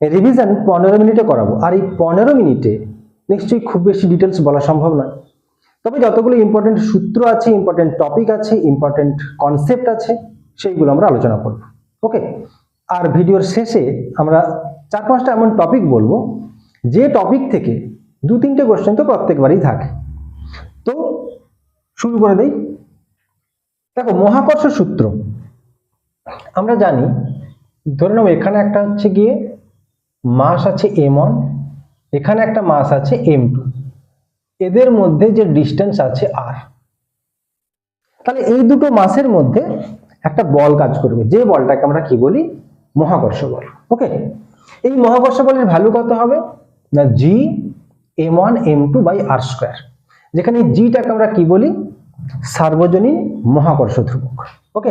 Revision পনেরো মিনিটে করাবো। আর এই পনেরো মিনিটে নিশ্চয়ই খুব বেশি ডিটেলস বলা সম্ভব নয়। তবে যতগুলো ইম্পর্টেন্ট সূত্র আছে ইম্পর্টেন্ট টপিক আছে ইম্পর্টেন্ট কনসেপ্ট আছে, সেইগুলো আমরা আলোচনা করব। ওকে আর ভিডিওর শেষে আমরা চার পাঁচটা এমন টপিক বলব, যে টপিক থেকে দু তিনটে কোশ্চেন তো প্রত্যেকবারই থাকে। তো শুরু করে দেই। দেখো, মহাকর্ষ সূত্র। আমরা জানি, ধরে নাও এখানে একটা হচ্ছে গিয়ে মাস আছে এম এখানে একটা মাস আছে এম টু। এদের মধ্যে যে ডিস্টেন্স আছে আর। তাহলে এই দুটো মাসের মধ্যে একটা বল কাজ করবে, যে বলটাকে আমরা কি বলি? মহাকর্ষ বল। ওকে? এই মহাকর্ষ বলের ভ্যালু কত হবে? না G M one M two by R square যেখানে জিটাকে আমরা কি বলি? সার্বজনীন মহাকর্ষ ধ্রুবক। ওকে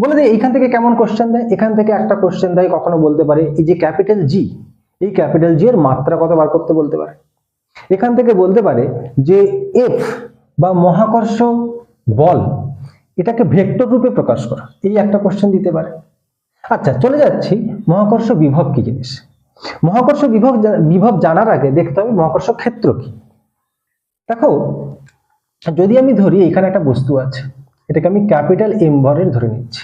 বলে দিই, এইখান থেকে কেমন কোশ্চেন দেয়? এখান থেকে একটা কোশ্চেন দেয়, কখনো বলতে পারে, এই যে ক্যাপিটাল জি এই ক্যাপিটাল জি এর মাত্রা কত বার করতে বলতে পারে? এখান থেকে বলতে পারে যে এফ বা মহাকর্ষ বল, এটাকে ভেক্টর রূপে প্রকাশ করা, এই একটা কোশ্চেন দিতে পারে। আচ্ছা চলে যাচ্ছি, মহাকর্ষ বিভব কি জিনিস? মহাকর্ষ বিভব বিভব জানার আগে দেখতে হবে মহাকর্ষ ক্ষেত্র কি। দেখো, যদি আমি ধরি, এখানে একটা বস্তু আছে এটাকে আমি ক্যাপিটাল এম ধরে নিচ্ছি।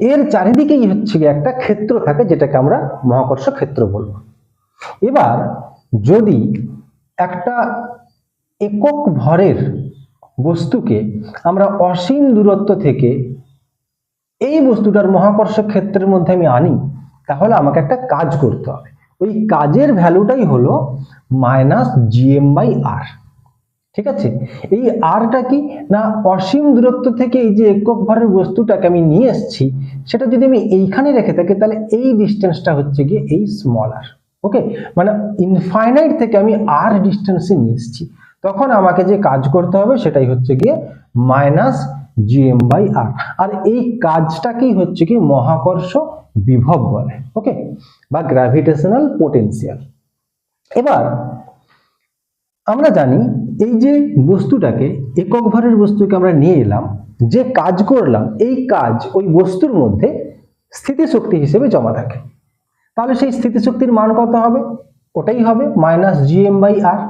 এর চারিদিকেই হচ্ছে একটা ক্ষেত্র থাকে, যেটাকে আমরা মহাকর্ষ ক্ষেত্র বলব। এবার যদি একটা একক ভরের বস্তুকে আমরা অসীম দূরত্ব থেকে এই বস্তুটার মহাকর্ষ ক্ষেত্রের মধ্যে আমি আনি, তাহলে আমাকে একটা কাজ করতে হবে। ওই কাজের ভ্যালুটাই হলো মাইনাস জিএম বাই আর ঠিক আছে? এই আরটা কি? না অসীম দূরত্ব থেকে এই যে একক ভরের বস্তুটাকে আমি নিয়ে এসেছি, সেটা যদি আমি এইখানে রেখে থাকি, তাহলে এই ডিস্টেন্সটা হচ্ছে গিয়ে এই স্মল আর ওকে মানে ইনফাইনাইট থেকে আমি আর ডিস্টেন্সে নিয়ে এসেছি। তখন আমাকে যে কাজ করতে হবে, সেটাই হচ্ছে গিয়ে মাইনাস জিএম বাই আর আর এই কাজটাকেই হচ্ছে কি মহাকর্ষ বিভব বলে ওকে বা গ্র্যাভিটেশনাল পোটেনশিয়াল এবার আমরা জানি এই যে বস্তুটাকে, একক ভরের বস্তুকে আমরা নিয়ে এলাম, যে কাজ করলাম, এই কাজ ওই বস্তুর মধ্যে স্থিতিশক্তি হিসেবে জমা থাকে। তাহলে সেই স্থিতিশক্তির মান কত হবে? ওটাই হবে মাইনাস জিএম বাই আর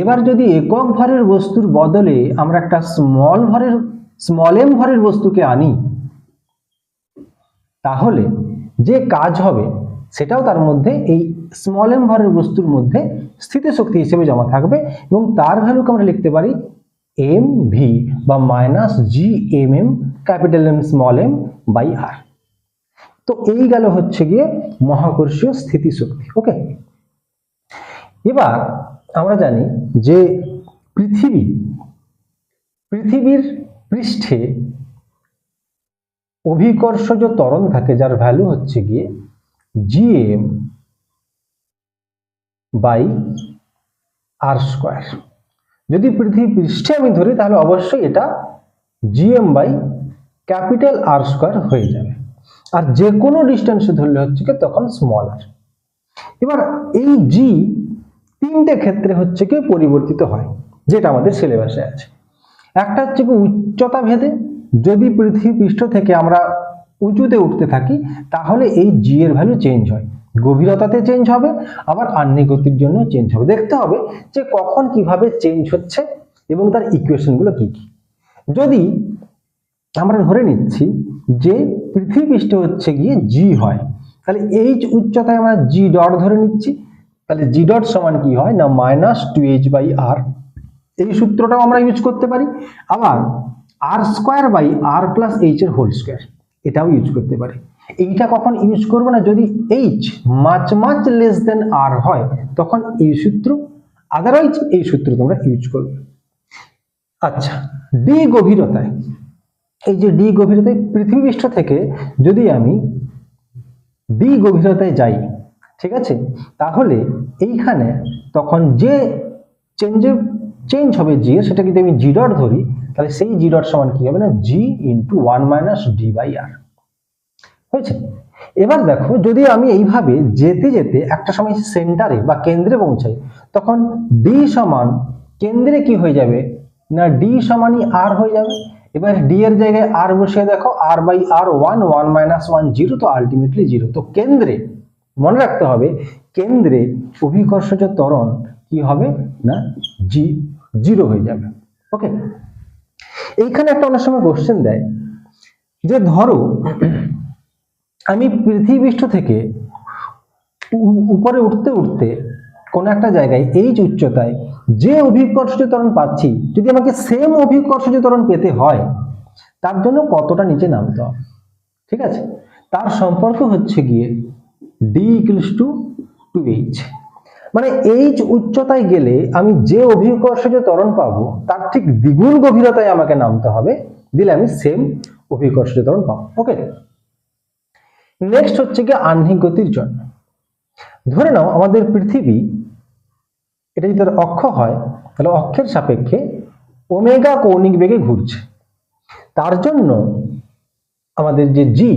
এবার যদি একক ভরের বস্তুর বদলে আমরা একটা স্মল ভরের স্মল এম ভরের বস্তুকে আনি, তাহলে যে কাজ হবে সেটাও তার মধ্যে এই স্মল এম ভরের বস্তুর মধ্যে স্থিতিশক্তি হিসেবে জমা থাকবে এবং তার ভ্যালুকে আমরা লিখতে পারি এম ভি বা minus G M M capital M small M by R তো এই গেল হচ্ছে গিয়ে মহাকর্ষীয় স্থিতিশক্তি ওকে এবার আমরা জানি যে পৃথিবী, পৃথিবীর পৃষ্ঠে অভিকর্ষজ ত্বরণ থাকে, যার ভ্যালু হচ্ছে গিয়ে জিএম বাই আর স্কোয়ার। যদি পৃথিবী পৃষ্ঠে আমি ধরি, তাহলে অবশ্যই এটা GM by capital R square হয়ে যাবে। আর যে কোনো ডিস্টেন্সে ধরলে হচ্ছে কি, তখন স্মল আর এবার এই জি তিনটে ক্ষেত্রে হচ্ছে কি পরিবর্তিত হয়, যেটা আমাদের সিলেবাসে আছে। একটা হচ্ছে কি উচ্চতা ভেদে, যদি পৃথিবী পৃষ্ঠ থেকে আমরা উঁচুতে উঠতে থাকি, তাহলে এই জি এর ভ্যালু চেঞ্জ হয়। গভীরতাতে চেঞ্জ হবে, আবার আন্নিগতির জন্য চেঞ্জ হবে। দেখতে হবে যে কখন কীভাবে চেঞ্জ হচ্ছে এবং তার ইকুয়েশনগুলো কি কি। যদি আমরা ধরে নিচ্ছি যে পৃথিবী পৃষ্ঠ হচ্ছে গিয়ে জি হয়, তাহলে এই যে উচ্চতায় আমরা জি ডট ধরে নিচ্ছি। তাহলে জি ডট সমান কি হয় না minus two H by R এই সূত্রটাও আমরা ইউজ করতে পারি। আবার R square by R plus H এর হোল স্কোয়ার এটাও ইউজ করতে পারি। এইটা কখন ইউজ করব না? যদি H much much less than R হয়, তখন এই সূত্র আদারওয়াইজ এই সূত্র তোমরা ইউজ করবে। আচ্ছা ডি গভীরতায়। এই যে ডি গভীরতায়, পৃথিবী পৃষ্ঠ থেকে যদি আমি ডি গভীরতায় যাই, ঠিক আছে? তাহলে এইখানে তখন যে চেঞ্জে চেঞ্জ হবে জি সেটা যদি আমি জি ডট ধরি, তাহলে সেই জি সমান কি হবে না? G into one minus D by R হয়েছে। এবার দেখো, যদি আমি এইভাবে যেতে যেতে একটা সময় সেন্টারে বা কেন্দ্রে পৌঁছাই, তখন ডি সমান কেন্দ্রে কি হয়ে যাবে? না ডি সমানই আর হয়ে যাবে। এবার ডি এর জায়গায় আর বসিয়ে দেখো R by R one one minus one zero তো আলটিমেটলি জিরো তো কেন্দ্রে, মনে রাখতে হবে, কেন্দ্রে অভিকর্ষজ ত্বরণ কি হবে? না জি জিরো হয়ে যাবে। ওকে এইখানে একটা অনেক সময় কোশ্চেন দেয় যে ধরো আমি পৃথিবীষ্ঠ থেকে উপরে উঠতে উঠতে কোনো একটা জায়গায় এই যে উচ্চতায় যে অভিকর্ষজ ত্বরণ পাচ্ছি, যদি আমাকে সেম অভিকর্ষজ পেতে হয়, তার জন্য কতটা নিচে নামতে হবে? ঠিক আছে? তার সম্পর্ক হচ্ছে গিয়ে D equals to two H মানে এইচ উচ্চতায় গেলে আমি যে অভিকর্ষজ ত্বরণ পাবো, তার ঠিক দ্বিগুণ গভীরতায় আমাকে নামতে হবে, দিলে আমি সেম অভিকর্ষজ ত্বরণ পাবো। ওকে নেক্সট হচ্ছে গিয়ে আহ্নিক গতির জন্য। ধরে নাও আমাদের পৃথিবী, এটা যদি তার অক্ষ হয়, তাহলে অক্ষের সাপেক্ষে ওমেগা কৌণিক বেগে ঘুরছে। তার জন্য আমাদের যে জি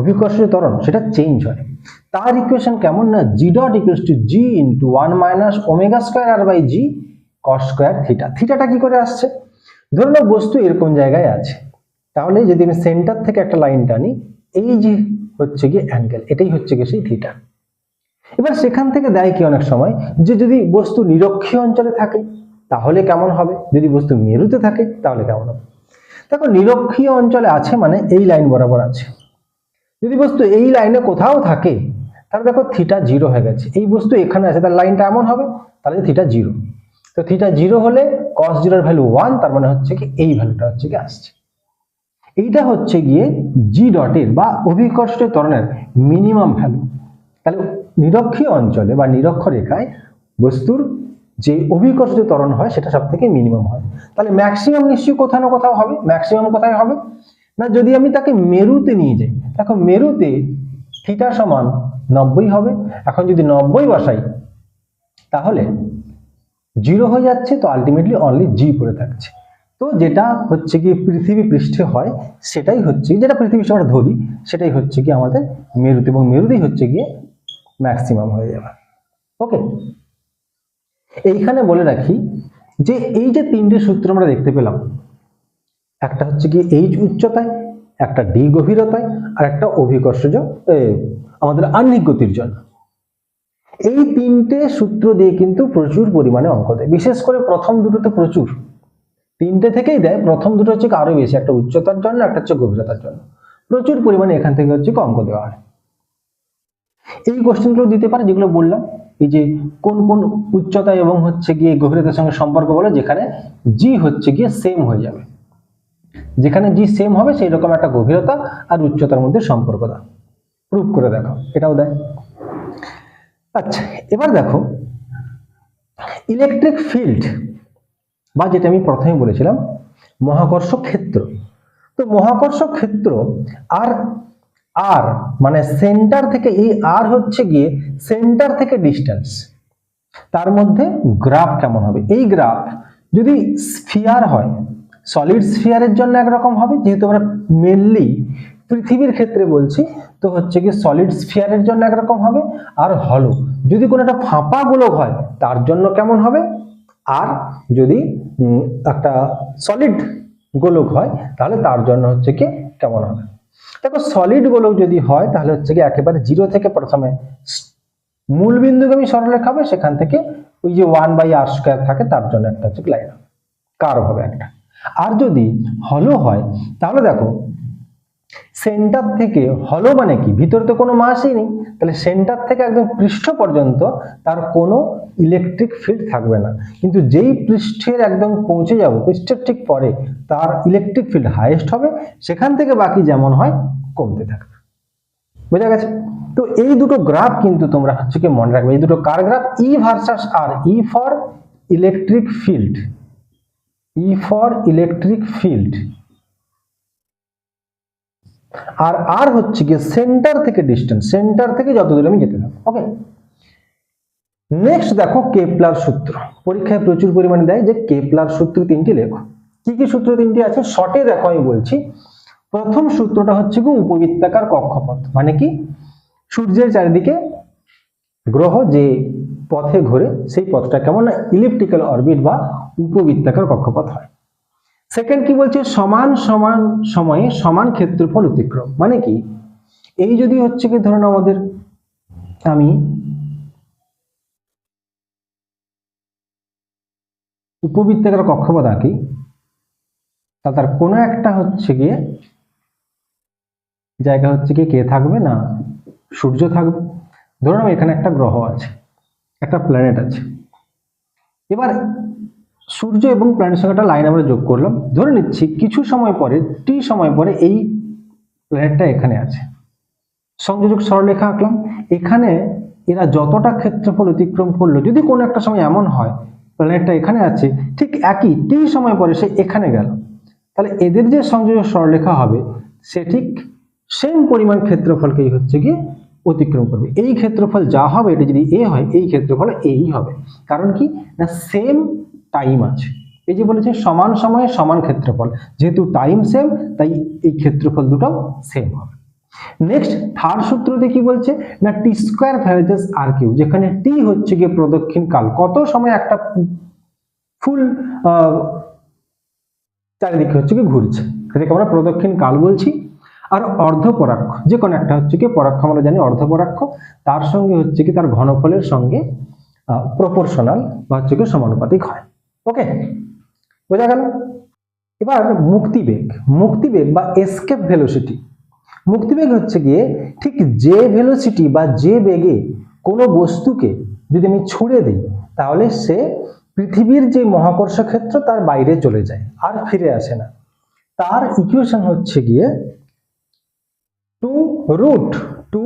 অভিকর্ষজ ত্বরণ, সেটা চেঞ্জ হয়। তার ইকুয়েশন কেমন না? G dot equals to G into one minus omega square R by G cos square theta থিটাটা কি করে আসছে? ধরে নাও বস্তু এরকম জায়গায় আছে। তাহলে যদি আমি সেন্টার থেকে একটা লাইন টানি, এই যে হচ্ছে গিয়ে অ্যাঙ্গেল এটাই হচ্ছে গিয়ে সেই থিটা এবার সেখান থেকে দেয় কি অনেক সময়? যে যদি বস্তু নিরক্ষীয় অঞ্চলে থাকে, তাহলে কেমন হবে? যদি বস্তু মেরুতে থাকে, তাহলে কেমন হবে? দেখো, নিরক্ষীয় অঞ্চলে আছে মানে এই লাইন বরাবর আছে। যদি বস্তু এই লাইনে কোথাও থাকে, তাহলে দেখো থিটা জিরো হয়ে গেছে। এই বস্তু এখানে আছে তার লাইনটা এমন হবে, তাহলে থিটা জিরো তো থিটা জিরো হলে কস জিরোর ভ্যালু ওয়ান তার মানে হচ্ছে কি এই ভ্যালুটা হচ্ছে কি আসছে। এইটা হচ্ছে গিয়ে জি ডটের বা অভিকর্ষ ত্বরণের মিনিমাম ভ্যালু তাহলে নিরক্ষীয় অঞ্চলে বা নিরক্ষ রেখায় বস্তুর যে অভিকর্ষ ত্বরণ হয়, সেটা সব থেকে মিনিমাম হয়। তাহলে ম্যাক্সিমাম নিশ্চয়ই কোথাও না কোথাও হবে? ম্যাক্সিমাম কোথায় হবে? না, যদি আমি তাকে মেরুতে নিয়ে যাই, দেখো মেরুতে থিটা সমান নব্বই হবে। এখন যদি নব্বই বসাই, তাহলে জিরো হয়ে যাচ্ছে, তো আলটিমেটলি অনলি জি পড়ে থাকছে। তো যেটা হচ্ছে কি পৃথিবী পৃষ্ঠে হয়, সেটাই হচ্ছে, যেটা পৃথিবী আমরা ধরি, সেটাই হচ্ছে কি আমাদের মেরুতে, এবং মেরুতেই হচ্ছে গিয়ে ম্যাক্সিমাম হয়ে যাবে। ওকে এইখানে বলে রাখি যে এই যে তিনটে সূত্র আমরা দেখতে পেলাম, একটা হচ্ছে কি এইচ উচ্চতায়, একটা ডি গভীরতায়, আর একটা অভিকর্ষজ আমাদের আহ্নিক গতির জন্য। এই তিনটে সূত্র দিয়ে কিন্তু প্রচুর পরিমাণে অঙ্ক দেয়। বিশেষ করে প্রথম দুটোতে প্রচুর। তিনটে থেকেই দেয়। প্রথম দুটো হচ্ছে আরও বেশি, একটা উচ্চতার জন্য, একটা হচ্ছে গভীরতার জন্য। প্রচুর পরিমাণে এখান থেকে হচ্ছে অঙ্ক দেওয়া হয়। এই কোশ্চেনগুলো দিতে পারে যেগুলো বললাম, এই যে কোন কোন উচ্চতা এবং হচ্ছে গিয়ে গভীরতার সঙ্গে সম্পর্ক বলে, যেখানে জি হচ্ছে গিয়ে সেম হয়ে যাবে। যেখানে জি সেম হবে সেই রকম একটা গভীরতা আর উচ্চতার মধ্যে সম্পর্ক দাও। প্রুভ করে দেখো, এটাও দেয়। আচ্ছা এবার দেখো ইলেকট্রিক ফিল্ড বা যেটা আমি প্রথমে বলেছিলাম মহাকর্ষ ক্ষেত্র। তো মহাকর্ষ ক্ষেত্র আর আর মানে সেন্টার থেকে এই আর হচ্ছে গিয়ে সেন্টার থেকে ডিস্টেন্স তার মধ্যে গ্রাফ কেমন হবে? এই গ্রাফ যদি স্ফিয়ার হয় সলিড স্ফিয়ারের জন্য একরকম হবে, যেহেতু আমরা মেনলি পৃথিবীর ক্ষেত্রে বলছি, তো হচ্ছে কি সলিড স্ফিয়ারের জন্য একরকম হবে আর হলো যদি কোনো একটা ফাঁপা গোলক হয়, তার জন্য কেমন হবে? আর যদি একটা সলিড গোলক হয়, তাহলে তার জন্য হচ্ছে কি কেমন হবে? দেখো সলিড গোলক যদি হয়, তাহলে হচ্ছে কি একেবারে জিরো থেকে প্রথমে মূল বিন্দুগামী সরলরেখা হবে, সেখান থেকে ওই যে ওয়ান বাই আর স্কোয়ার থাকে, তার জন্য একটা হচ্ছে লাইন হবে কার্ভ হবে একটা। আর যদি হলো হয়, তাহলে দেখো সেন্টার থেকে হলো মানে কি? ভিতরে তো কোনো মাসই নেই। তাহলে সেন্টার থেকে একদম পৃষ্ঠ পর্যন্ত তার কোনো ইলেকট্রিক ফিল্ড থাকবে না। কিন্তু যেই পৃষ্ঠের একদম পৌঁছে যাব, পৃষ্ঠের ঠিক পরে তার ইলেকট্রিক ফিল্ড হাইয়েস্ট হবে, সেখান থেকে বাকি যেমন হয় কমতে থাকবে। বোঝা গেছে? তো এই দুটো গ্রাফ কিন্তু তোমরা হচ্ছে কি মনে রাখবে। এই দুটো কার graph E versus R E for electric field E for electric field R আর হচ্ছে গিয়ে সেন্টার থেকে ডিস্টেন্স সেন্টার থেকে যত দূরে আমি যেতে থাকব ওকে নেক্সট দেখো কেপলার সূত্র। পরীক্ষায় প্রচুর পরিমাণে দেয় যে কেপলার সূত্র তিনটি লেখো। কি কি সূত্র তিনটি আছে? শর্টে দেখো আমি বলছি। প্রথম সূত্রটা হচ্ছে কি উপবৃত্তাকার কক্ষপথ। মানে কি? সূর্যের চারিদিকে গ্রহ যে পথে ঘোরে, সেই পথটা কেমন না ইলিপ্টিক্যাল অরবিট বা উপবৃত্তাকার কক্ষপথ হয়। সেকেন্ড কি বলছে? সমান সমান সময়ে সমান ক্ষেত্রফল অতিক্রম। মানে কি? এই যদি হচ্ছে কি, ধরুন আমাদের আমি উপবৃত্তাকার কক্ষপথ আঁকি, তা তার কোনো একটা হচ্ছে গিয়ে জায়গা হচ্ছে কি, কে থাকবে না? সূর্য থাকবে। ধরুন এখানে একটা গ্রহ আছে, একটা প্ল্যানেট আছে। এবার সূর্য এবং প্ল্যানেটের সঙ্গে একটা লাইন আমরা যোগ করলাম। ধরে নিচ্ছি কিছু সময় পরে টি সময় পরে এই প্ল্যানেটটা এখানে আছে। সংযোজক সরলরেখা আঁকলাম। এখানে এরা যতটা ক্ষেত্রফল অতিক্রম করল, যদি কোনো একটা সময় এমন হয় প্ল্যানেটটা এখানে আছে, ঠিক একই টি সময় পরে সে এখানে গেল। তাহলে এদের যে সংযোজক সরলরেখা হবে, সে ঠিক সেম পরিমাণ ক্ষেত্রফলকেই হচ্ছে গিয়ে অতিক্রম করবে। এই ক্ষেত্রফল যা হবে, এটা যদি এ হয়, এই ক্ষেত্রফল এই হবে। কারণ কি? না সেম টাইম আছে। এই যে বলেছে সমান সময়ে সমান ক্ষেত্রফল। যেহেতু টাইম সেম তাই এই ক্ষেত্রফল দুটো সেম হবে। নেক্সট থার্ড সূত্রতে কি বলছে? না টি স্কোয়ার ভ্যারেজেস আর কিউ যেখানে টি হচ্ছে গিয়ে প্রদক্ষিণ কাল। কত সময় একটা ফুল চারিদিকে হচ্ছে কি ঘুরছে। এটাকে আমরা প্রদক্ষিণ কাল বলছি। আর অর্ধপরাক্ষ, যে কোনো একটা হচ্ছে কি পরাক্ষ, আমরা জানি অর্ধপরাক্ষ। তার সঙ্গে হচ্ছে কি তার ঘনফলের সঙ্গে প্রপোর্শনাল বা হচ্ছে কি সমানুপাতিক হয়। ওকে বোঝা গেল? এবার মুক্তিবেগ। মুক্তিবেগ বা এসকেপ ভেলোসিটি মুক্তিবেগ হচ্ছে গিয়ে ঠিক যে ভেলোসিটি বা যে বেগে কোনো বস্তুকে যদি আমি ছুড়ে দিই, তাহলে সে পৃথিবীর যে মহাকর্ষ ক্ষেত্র তার বাইরে চলে যায়, আর ফিরে আসে না। তার ইকুয়েশন হচ্ছে গিয়ে two root two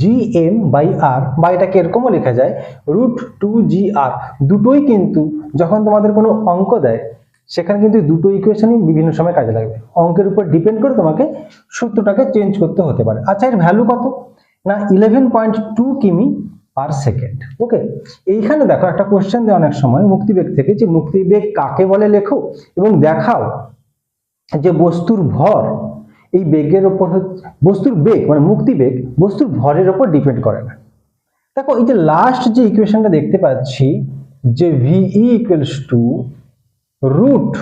G M by R বা এটাকে এরকমও লেখা যায় রুট টু জি আর দুটোই কিন্তু যখন তোমাদের কোনো অঙ্ক দেয়, সেখানে কিন্তু দুটো ইকুয়েশনই বিভিন্ন সময় কাজে লাগবে। অঙ্কের উপর ডিপেন্ড করে তোমাকে সূত্রটাকে চেঞ্জ করতে হতে পারে। আচ্ছা এর ভ্যালু কত? না ইলেভেন পয়েন্ট টু কিমি পার সেকেন্ড ওকে এইখানে দেখো, একটা কোশ্চেন দেয় অনেক সময় মুক্তিবেগ থেকে, যে মুক্তিবেগ কাকে বলে লেখো? এবং দেখাও যে বস্তুর ভর এই বেগের ওপর বস্তুর বেগ মানে মুক্তিবেগ বস্তুর ভরের ওপর ডিপেন্ড করে না। দেখো, এই যে লাস্ট যে ইকুয়েশনটা দেখতে পাচ্ছি যে V E equals to root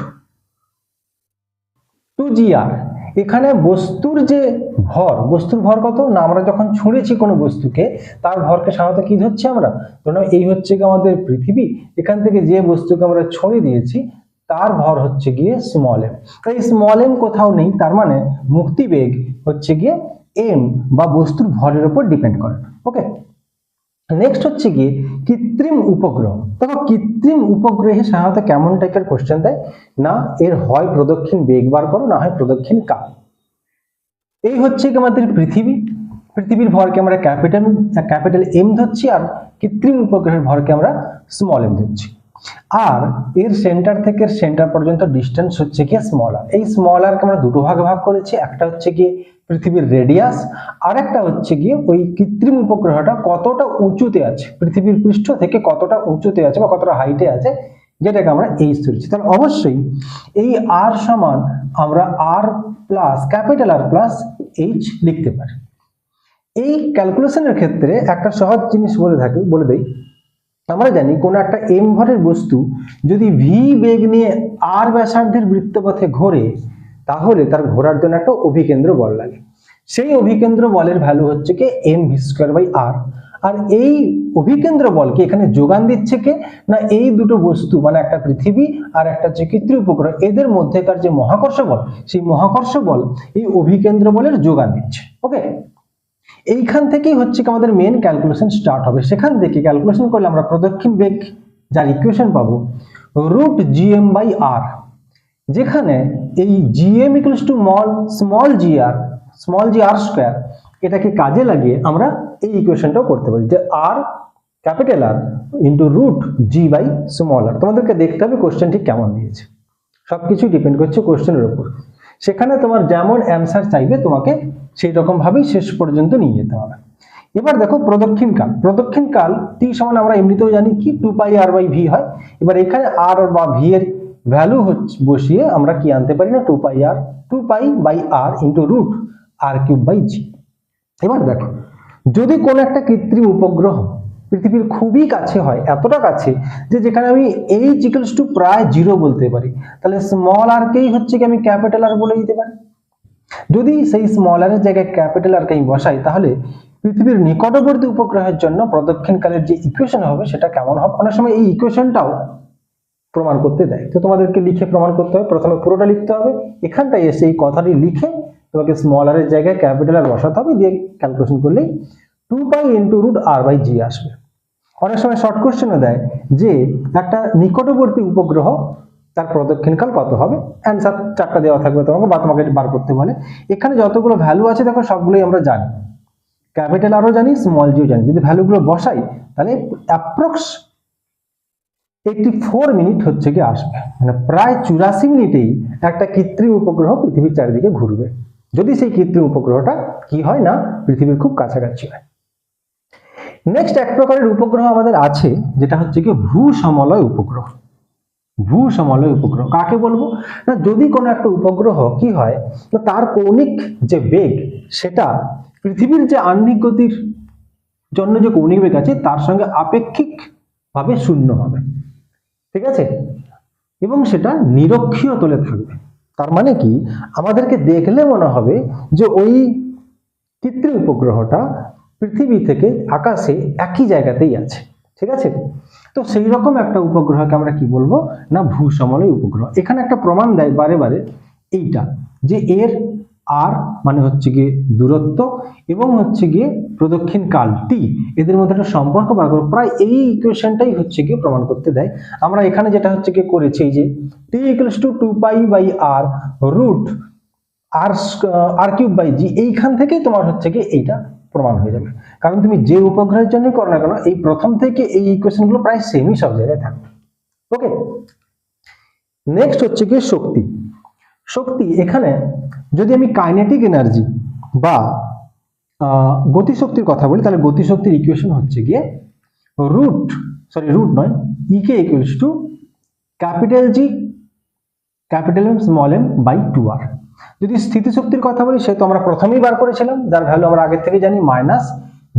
two G R এখানে বস্তুর যে ভর, বস্তুর ভর কত? না, আমরা যখন ছুঁড়েছি কোনো বস্তুকে, তার ভরকে সাধারণত কি ধরছি আমরা? ধরুন, এই হচ্ছে কি আমাদের পৃথিবী, এখান থেকে যে বস্তুকে আমরা ছড়ে দিয়েছি, তার ভর হচ্ছে গিয়ে স্মল এম তাই স্মল এম কোথাও নেই, তার মানে মুক্তিবেগ হচ্ছে গিয়ে এম বা বস্তুর ভরের উপর ডিপেন্ড করে। ওকে নেক্সট হচ্ছে কি কৃত্রিম উপগ্রহ। দেখো কৃত্রিম উপগ্রহে সাধারণত কেমন টাইপের কোশ্চেন দেয়? না, এর হয় প্রদক্ষিণ বেগ বার করো, না হয় প্রদক্ষিণ কাল এই হচ্ছে কি আমাদের পৃথিবী। পৃথিবীর ভরকে আমরা ক্যাপিটাল ক্যাপিটাল এম ধরছি আর কৃত্রিম উপগ্রহের ভরকে আমরা স্মল এম ধরছি। আর এর সেন্টার থেকে সেন্টার পর্যন্ত ডিস্টেন্স হচ্ছে গিয়ে স্মল আর এই স্মল আরকে আমরা দুটো ভাগে ভাগ করেছি, একটা হচ্ছে গিয়ে পৃথিবীর রেডিয়াস আর একটা হচ্ছে গিয়ে ওই কৃত্রিম উপগ্রহটা কতটা উঁচুতে আছে, পৃথিবীর পৃষ্ঠ থেকে কতটা উঁচুতে আছে বা কতটা হাইটে আছে, যেটাকে আমরা এইচ ধরেছি। তাহলে অবশ্যই এই আর সমান আমরা R plus capital R plus H লিখতে পারি। এই ক্যালকুলেশনের ক্ষেত্রে একটা সহজ জিনিস বলে থাকি, বলে দেই। আমরা জানি কোনো একটা এম ভরের বস্তু যদি ভি বেগ নিয়ে আর ব্যাসার্ধের বৃত্তপথে ঘোরে, তাহলে তার ঘোরার জন্য একটা অভিকেন্দ্র বল লাগে। সেই অভিকেন্দ্র বলের ভ্যালু হচ্ছে কি M V square by R আর এই অভিকেন্দ্র বলকে এখানে যোগান দিচ্ছে কে? না এই দুটো বস্তু মানে একটা পৃথিবী আর একটা হচ্ছে কৃত্রিম উপগ্রহ, এদের মধ্যেকার যে মহাকর্ষ বল, সেই মহাকর্ষ বল এই অভিকেন্দ্র বলের যোগান দিচ্ছে। ওকে এইখান থেকেই হচ্ছে আমাদের মেন ক্যালকুলেশন স্টার্ট হবে। সেখান থেকে ক্যালকুলেশন করলে আমরা প্রদক্ষিণ বেগ যার ইকুয়েশন পাবো রুট জিএম বাই আর যেখানে এই GM equals to mall small G R small G R square এটাকে কাজে লাগিয়ে আমরা এই ইকুয়েশনটাও করতে পারি। যে R capital R into root G by small R তোমাদেরকে দেখতে হবে কোশ্চেন ঠিক কেমন দিয়েছে। সব কিছুই ডিপেন্ড করছে কোশ্চেনের উপর। সেখানে তোমার যেমন অ্যান্সার চাইবে, তোমাকে সেই রকম ভাবেই শেষ পর্যন্ত নিয়ে যেতে হবে। এবার দেখো প্রদক্ষিণ কাল। প্রদক্ষিণ কাল টি সমান আমরা এমনিতেও জানি কি? Two pi R by V হয়। এবার এখানে আর বা ভি এর ভ্যালু হচ্ছে, বসিয়ে আমরা কি আনতে পারি না? Two pi R two pi by R into root R cube by G এবার দেখো, যদি কোনো একটা কৃত্রিম উপগ্রহ পৃথিবীর খুবই কাছে হয়, এতটা কাছে যে যেখানে আমি এইচ ইকুয়ালস টু প্রায় জিরো বলতে পারি, তাহলে স্মল আরকেই হচ্ছে কি আমি ক্যাপিটাল আর বলে দিতে পারি? যদি সেই স্মল আরের জায়গায় ক্যাপিটাল আর আমি বসাই, তাহলে পৃথিবীর নিকটবর্তী উপগ্রহের জন্য প্রদক্ষিণকালের যে ইকুয়েশন হবে, সেটা কেমন হবে? অনেক সময় এই ইকুয়েশনটাও প্রমাণ করতে দেয়। তো তোমাদেরকে লিখে প্রমাণ করতে হবে। প্রথমে পুরোটা লিখতে হবে। এখানটায় এসে এই কথাটি লিখে তোমাকে স্মল আর এর জায়গায় ক্যাপিটাল আর বসাতে হবে। দিয়ে ক্যালকুলেশন করলেই two pi into root R by G আসবে। অনেক সময় শর্ট কোশ্চেনও দেয় যে একটা নিকটবর্তী উপগ্রহ তার প্রদক্ষিণকাল কত হবে? অ্যান্সার চারটা দেওয়া থাকবে তোমাকে, বা তোমাকে বার করতে বলে। এখানে যতগুলো ভ্যালু আছে, দেখো, সবগুলোই আমরা জানি। ক্যাপিটাল আরও জানি স্মল জিও জানি। যদি ভ্যালুগুলো বসাই, তাহলে অ্যাপ্রক্স এইটটি ফোর মিনিট হচ্ছে কি আসবে। মানে প্রায় চুরাশি মিনিটেই একটা কৃত্রিম উপগ্রহ পৃথিবীর চারিদিকে ঘুরবে। যদি সেই কৃত্রিম উপগ্রহটা কি হয় না, পৃথিবীর খুব কাছাকাছি হয়। নেক্সট এক প্রকারের উপগ্রহ আমাদের আছে, যেটা হচ্ছে কি ভূ সমলয় উপগ্রহ। ভূ সমলয় উপগ্রহ। কাকে বলব? না, যদি কোনো একটা উপগ্রহ কি হয়, না, তার কৌণিক যে বেগ, সেটা পৃথিবীর যে আহ্নিক গতির জন্য যে কৌণিক বেগ আছে, তার সঙ্গে আপেক্ষিক ভাবে শূন্য হবে। ঠিক আছে? এবং সেটা নিরক্ষীয় তলে থাকবে। তার মানে কি? আমাদেরকে দেখলে মনে হবে যে ওই কৃত্রিম উপগ্রহটা পৃথিবী থেকে আকাশে একই জায়গাতেই আছে। ঠিক আছে? তো সেই রকম একটা উপগ্রহকে আমরা কি বলব? না, ভূসমলয় উপগ্রহ। এখানে একটা প্রমাণ দেয় বারে বারে এইটা, যে এর আর মানে হচ্ছে গিয়ে দূরত্ব এবং হচ্ছে গিয়ে প্রদক্ষিণ কাল, টি, এদের মধ্যে একটা সম্পর্ক বার করো। প্রায় এই ইকুয়েশনটাই হচ্ছে গিয়ে প্রমাণ করতে দেয়। আমরা এখানে যেটা হচ্ছে গিয়ে করেছি এই যে T equals to two pi by R root R R cube by G এইখান থেকেই তোমার হচ্ছে গিয়ে এইটা প্রমাণ হয়ে যাবে। কারণ তুমি যে উপগ্রহের জন্য করো না কেন, এই প্রথম থেকে এই ইকুয়েশনগুলো প্রায় সেমই সব জায়গায় থাকবে। ওকে নেক্সট হচ্ছে কি শক্তি। শক্তি এখানে যদি আমি কাইনেটিক এনার্জি বা গতিশক্তির কথা বলি, তাহলে গতিশক্তির ইকুয়েশন হচ্ছে গিয়ে রুট সরি রুট নয় E K equals to capital G capital M small M by two R যদি স্থিতিশক্তির কথা বলি সে আমরা প্রথমেই বার করেছিলাম, যার ভ্যালু আমরা আগের থেকে জানি minus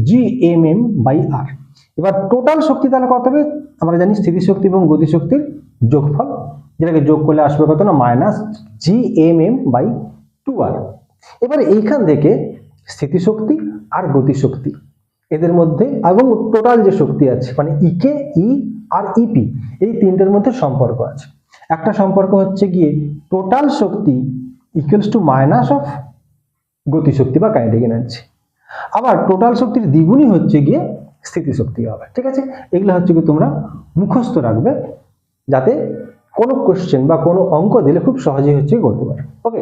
G M M by R এবার টোটাল শক্তি তাহলে কত হবে? আমরা জানি স্থিতিশক্তি এবং গতিশক্তির যোগফল, যেটাকে যোগ করলে আসবে কত না? Minus G M M by two R এবার এইখান থেকে স্থিতিশক্তি আর গতিশক্তি, এদের মধ্যে এবং টোটাল যে শক্তি আছে মানে ইকে ই আর ইপি এই তিনটের মধ্যে সম্পর্ক আছে। একটা সম্পর্ক হচ্ছে গিয়ে টোটাল শক্তি ইকুয়ালস টু মাইনাস অফ গতিশক্তি বা কাইনেটিক এনার্জি আবার টোটাল শক্তির দ্বিগুণই হচ্ছে গিয়ে স্থিতিশক্তি হবে, ঠিক আছে? এগুলো হচ্ছে কি তোমরা মুখস্থ রাখবে, যাতে কোনো কোশ্চেন বা কোনো অঙ্ক দিলে খুব সহজেই হচ্ছে করতে পারে। ওকে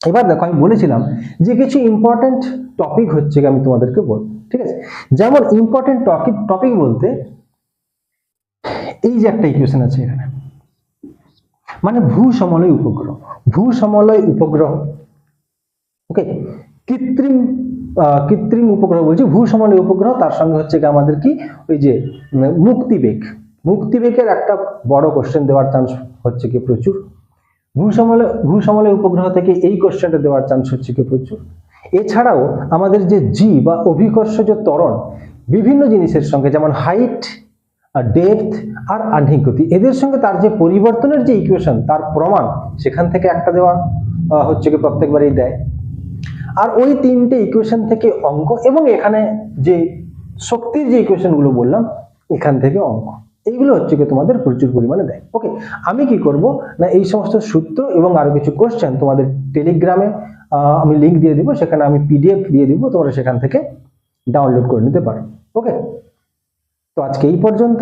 এবার দেখো, আমি বলেছিলাম যে কিছু ইম্পর্টেন্ট টপিক হচ্ছে গিয়ে আমি তোমাদেরকে বলব, ঠিক আছে? যেমন ইম্পর্টেন্ট টপিক টপিক বলতে এই যে একটা ইকুয়েশন আছে এখানে। মানে ভূ সমলয় উপগ্রহ। ভূ সমলয় উপগ্রহ। ওকে কৃত্রিম কৃত্রিম উপগ্রহ বলছি ভূ সমলয় উপগ্রহ, তার সঙ্গে হচ্ছে কি আমাদের কি? ওই যে মুক্তিবেগ মুক্তিবেগের একটা বড় কোশ্চেন দেওয়ার চান্স হচ্ছে কি প্রচুর। ভূসমলয় ভূসমলয় উপগ্রহ থেকে এই কোশ্চেনটা দেওয়ার চান্স হচ্ছে কি প্রচুর। এছাড়াও আমাদের যে জি বা অভিকর্ষজ ত্বরণ, বিভিন্ন জিনিসের সঙ্গে, যেমন হাইট ডেপথ আর আহ্নিক গতি এদের সঙ্গে তার যে পরিবর্তনের যে ইকুয়েশন তার প্রমাণ, সেখান থেকে একটা দেওয়া হচ্ছে কি প্রত্যেকবারই দেয়। আর ওই তিনটে ইকুয়েশন থেকে অঙ্ক এবং এখানে যে শক্তির যে ইকুয়েশনগুলো বললাম, এখান থেকে অঙ্ক। এইগুলো হচ্ছে কি তোমাদের প্রচুর পরিমাণে দেয়। ওকে আমি কি করব? না, এই সমস্ত সূত্র এবং আরও কিছু কোশ্চেন তোমাদের টেলিগ্রামে আমি লিঙ্ক দিয়ে দিব, সেখানে আমি পিডিএফ দিয়ে দিব, তোমরা সেখান থেকে ডাউনলোড করে নিতে পারো। ওকে তো আজকে এই পর্যন্ত।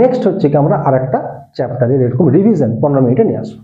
নেক্সট হচ্ছে কি আমরা আরেকটা চ্যাপ্টারের এরকম রিভিশন পনেরো মিনিটে নিয়ে আসব।